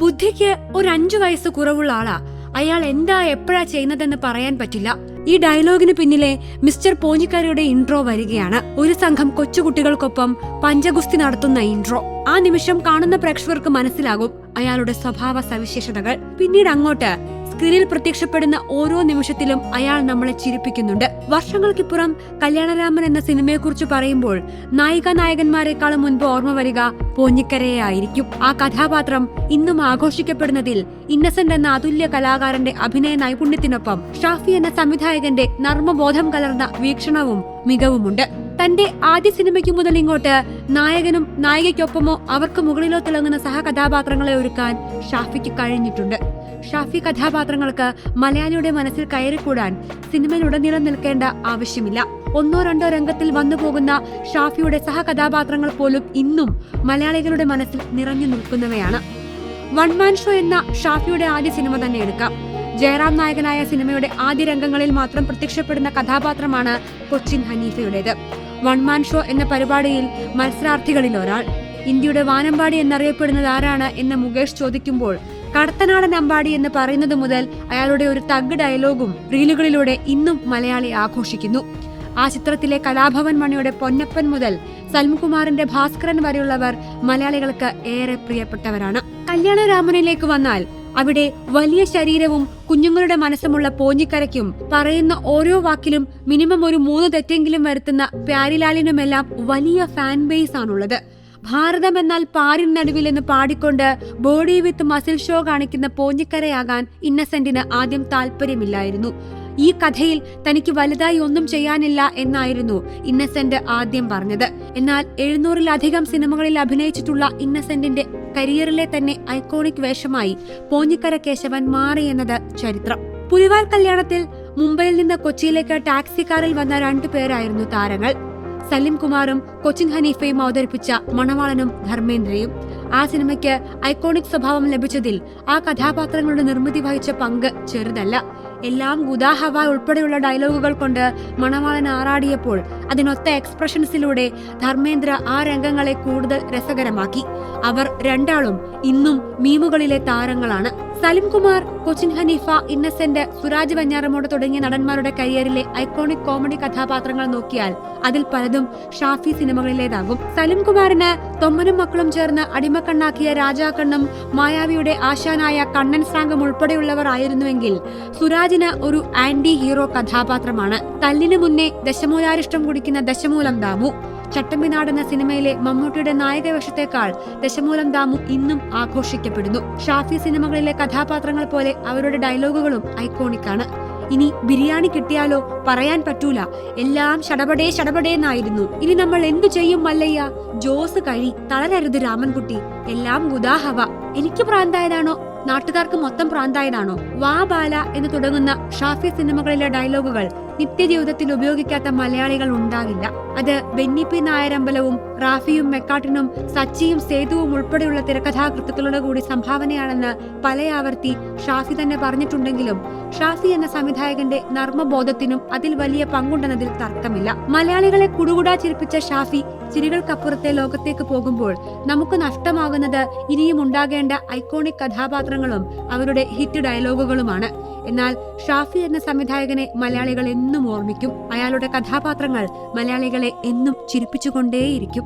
ബുദ്ധിക്ക് ഒരു അഞ്ചു വയസ്സ് കുറവുള്ള ആളാ. അയാൾ എന്താ എപ്പോഴാ ചെയ്യുന്നതെന്ന് പറയാൻ പറ്റില്ല. ഈ ഡയലോഗിന് പിന്നിലെ മിസ്റ്റർ പോഞ്ഞിക്കാരിയുടെ ഇൻട്രോ വരികയാണ്. ഒരു സംഘം കൊച്ചുകുട്ടികൾക്കൊപ്പം പഞ്ചഗുസ്തി നടത്തുന്ന ഇൻട്രോ ആ നിമിഷം കാണുന്ന പ്രേക്ഷകർക്ക് മനസ്സിലാകും അയാളുടെ സ്വഭാവ സവിശേഷതകൾ പിന്നീട് അങ്ങോട്ട് സ്ക്രീനിൽ പ്രത്യക്ഷപ്പെടുന്ന ഓരോ നിമിഷത്തിലും അയാൾ നമ്മളെ ചിരിപ്പിക്കുന്നുണ്ട്. വർഷങ്ങൾക്കിപ്പുറം കല്യാണരാമൻ എന്ന സിനിമയെക്കുറിച്ച് പറയുമ്പോൾ നായിക നായകന്മാരെക്കാളും മുൻപ് ഓർമ്മ വരിക പോഞ്ഞിക്കരയെ ആയിരിക്കും ആ കഥാപാത്രം ഇന്നും ആഘോഷിക്കപ്പെടുന്നതിൽ ഇന്നസെന്റ് എന്ന അതുല്യ കലാകാരന്റെ അഭിനയ നൈപുണ്യത്തിനൊപ്പം ഷാഫി എന്ന സംവിധായകന്റെ നർമ്മബോധം കലർന്ന വീക്ഷണവും മികവുമുണ്ട്. തന്റെ ആദ്യ സിനിമയ്ക്ക് മുതൽ ഇങ്ങോട്ട് നായകനും നായികയ്ക്കൊപ്പമോ അവർക്ക് മുകളിലോ തിളങ്ങുന്ന സഹകഥാപാത്രങ്ങളെ ഒരുക്കാൻ ഷാഫിക്ക് കഴിഞ്ഞിട്ടുണ്ട്. ഷാഫി കഥാപാത്രങ്ങൾക്ക് മലയാളിയുടെ മനസ്സിൽ കയറിക്കൂടാൻ സിനിമയിലുടനീളം നിൽക്കേണ്ട ആവശ്യമില്ല. ഒന്നോ രണ്ടോ രംഗത്തിൽ വന്നു പോകുന്ന ഷാഫിയുടെ സഹകഥാപാത്രങ്ങൾ പോലും ഇന്നും മലയാളികളുടെ മനസ്സിൽ നിറഞ്ഞു നിൽക്കുന്നവയാണ്. വൺ മാൻ ഷോ എന്ന ഷാഫിയുടെ ആദ്യ സിനിമ തന്നെ എടുക്കാം. ജയറാം നായകനായ സിനിമയുടെ ആദ്യ രംഗങ്ങളിൽ മാത്രം പ്രത്യക്ഷപ്പെടുന്ന കഥാപാത്രമാണ് കൊച്ചിൻ ഹനീഫയുടേത്. വൺ മാൻ ഷോ എന്ന പരിപാടിയിൽ മത്സരാർത്ഥികളിൽ ഒരാൾ. ഇന്ത്യയുടെ വാനമ്പാടി എന്നറിയപ്പെടുന്നത് ആരാണ് എന്ന് മുകേഷ് ചോദിക്കുമ്പോൾ കടത്തനാടൻ അമ്പാടി എന്ന് പറയുന്നത് മുതൽ അയാളുടെ ഒരു തഗ് ഡയലോഗും റീലുകളിലൂടെ ഇന്നും മലയാളി ആഘോഷിക്കുന്നു. ആ ചിത്രത്തിലെ കലാഭവൻ മണിയുടെ പൊന്നപ്പൻ മുതൽ സൽമുകുമാറിന്റെ ഭാസ്കരൻ വരെയുള്ളവർ മലയാളികൾക്ക് ഏറെ പ്രിയപ്പെട്ടവരാണ്. കല്യാണരാമനിലേക്ക് വന്നാൽ അവിടെ വലിയ ശരീരവും കുഞ്ഞുങ്ങളുടെ മനസ്സുമുള്ള പോഞ്ഞിക്കരയ്ക്കും പറയുന്ന ഓരോ വാക്കിലും മിനിമം ഒരു മൂന്ന് തെറ്റെങ്കിലും വരുത്തുന്ന പ്യാരിലാലിനുമെല്ലാം വലിയ ഫാൻ ബേസ് ആണുള്ളത് ഭാരതം എന്നാൽ പാരിൻ നടുവിൽ എന്ന് പാടിക്കൊണ്ട് ബോഡി വിത്ത് മസിൽ ഷോ കാണിക്കുന്ന പോഞ്ഞിക്കരയാകാൻ ഇന്നസെന്റിന് ആദ്യം താല്പര്യമില്ലായിരുന്നു ഈ കഥയിൽ തനിക്ക് വലുതായി ഒന്നും ചെയ്യാനില്ല എന്നായിരുന്നു ഇന്നസെന്റ് ആദ്യം പറഞ്ഞത്. എന്നാൽ എഴുന്നൂറിലധികം സിനിമകളിൽ അഭിനയിച്ചിട്ടുള്ള ഇന്നസെന്റിന്റെ കരിയറിലെ തന്നെ ഐക്കോണിക് വേഷമായി പോഞ്ഞിക്കര കേശവൻ മാറി എന്നത് ചരിത്രം. പുലിവാൽ കല്യാണത്തിൽ മുംബൈയിൽ നിന്ന് കൊച്ചിയിലേക്ക് ടാക്സി കാറിൽ വന്ന രണ്ടു പേരായിരുന്നു താരങ്ങൾ. സലിം കുമാറും കൊച്ചിൻ ഹനീഫയും അവതരിപ്പിച്ച മണവാളനും ധർമ്മേന്ദ്രയും. ആ സിനിമയ്ക്ക് ഐക്കോണിക് സ്വഭാവം ലഭിച്ചതിൽ ആ കഥാപാത്രങ്ങളുടെ നിർമ്മിതി വഹിച്ച പങ്ക് ചെറുതല്ല. എല്ലാം ഗുദാഹവ ഉൾപ്പെടെയുള്ള ഡയലോഗുകൾ കൊണ്ട് മണവാളൻ ആറാടിയപ്പോൾ അതിനൊത്ത എക്സ്പ്രഷൻസിലൂടെ ധർമ്മേന്ദ്ര ആ രംഗങ്ങളെ കൂടുതൽ രസകരമാക്കി. അവർ രണ്ടാളും ഇന്നും മീമുകളിലെ താരങ്ങളാണ്. സലിം കുമാർ കൊച്ചിൻ ഹനീഫ ഇന്നസെന്റ് സുരാജ് വഞ്ഞാറമോട് തുടങ്ങിയ നടന്മാരുടെ കരിയറിലെ ഐക്കോണിക് കോമഡി കഥാപാത്രങ്ങൾ നോക്കിയാൽ അതിൽ പലതും ഷാഫി സിനിമകളിലേതാകും. സലിം കുമാറിന് തൊമ്മനും മക്കളും ചേർന്ന് അടിമക്കണ്ണാക്കിയ രാജാക്കണ്ണും മായാവിയുടെ ആശാനായ കണ്ണൻ സാങ്കം ഉൾപ്പെടെയുള്ളവർ ആയിരുന്നുവെങ്കിൽ സുരാജിന് ഒരു ആന്റി ഹീറോ കഥാപാത്രമാണ്. തല്ലിനു മുന്നേ ദശമൂലാരിഷ്ടം കുടിക്കുന്ന ദശമൂലം ദാമു. ചട്ടമ്പിനാട് എന്ന സിനിമയിലെ മമ്മൂട്ടിയുടെ നായക വേഷത്തെക്കാൾ ദശമൂലം ദാമു ഇന്നും ആഘോഷിക്കപ്പെടുന്നു. ഷാഫി സിനിമകളിലെ കഥാപാത്രങ്ങൾ പോലെ അവരുടെ ഡയലോഗുകളും ഐക്കോണിക്കാണ് ഇനി ബിരിയാണി കിട്ടിയാലോ പറയാൻ പറ്റൂല. എല്ലാം ഷടപടേ ഷടപടേന്നായിരുന്നു ഇനി നമ്മൾ എന്തു ചെയ്യും മല്ലയ്യ? ജോസ് കഴി തളരരുത് രാമൻകുട്ടി. എല്ലാം ഗുദാഹവ എനിക്ക് പ്രാന്തായതാണോ? നാട്ടുകാർക്ക് മൊത്തം പ്രാന്തായതാണോ? വാ ബാല എന്ന് തുടങ്ങുന്ന ഷാഫി സിനിമകളിലെ ഡയലോഗുകൾ നിത്യജീവിതത്തിൽ ഉപയോഗിക്കാത്ത മലയാളികൾ ഉണ്ടാകില്ല. അത് ബെന്നിപ്പി നായരമ്പലവും റാഫിയും മെക്കാട്ടിനും സച്ചിയും സേതുവും ഉൾപ്പെടെയുള്ള തിരക്കഥാകൃത്തുക്കളുടെ കൂടി സംഭാവനയാണെന്ന് പലയാവർത്തി ഷാഫി തന്നെ പറഞ്ഞിട്ടുണ്ടെങ്കിലും ഷാഫി എന്ന സംവിധായകന്റെ നർമ്മബോധത്തിനും അതിൽ വലിയ പങ്കുണ്ടെന്നതിൽ തർക്കമില്ല. മലയാളികളെ കുടുകുടാ ചിരിപ്പിച്ച ഷാഫി ചിരികൾക്കപ്പുറത്തെ ലോകത്തേക്ക് പോകുമ്പോൾ നമുക്ക് നഷ്ടമാകുന്നത് ഇനിയും ഉണ്ടാകേണ്ട ഐക്കോണിക് കഥാപാത്രങ്ങളും അവരുടെ ഹിറ്റ് ഡയലോഗുകളുമാണ്. എന്നാൽ ഷാഫി എന്ന സംവിധായകനെ മലയാളികൾ എന്നും ഓർമ്മിക്കും. അയാളുടെ കഥാപാത്രങ്ങൾ മലയാളികളെ എന്നും ചിരിപ്പിച്ചുകൊണ്ടേയിരിക്കും.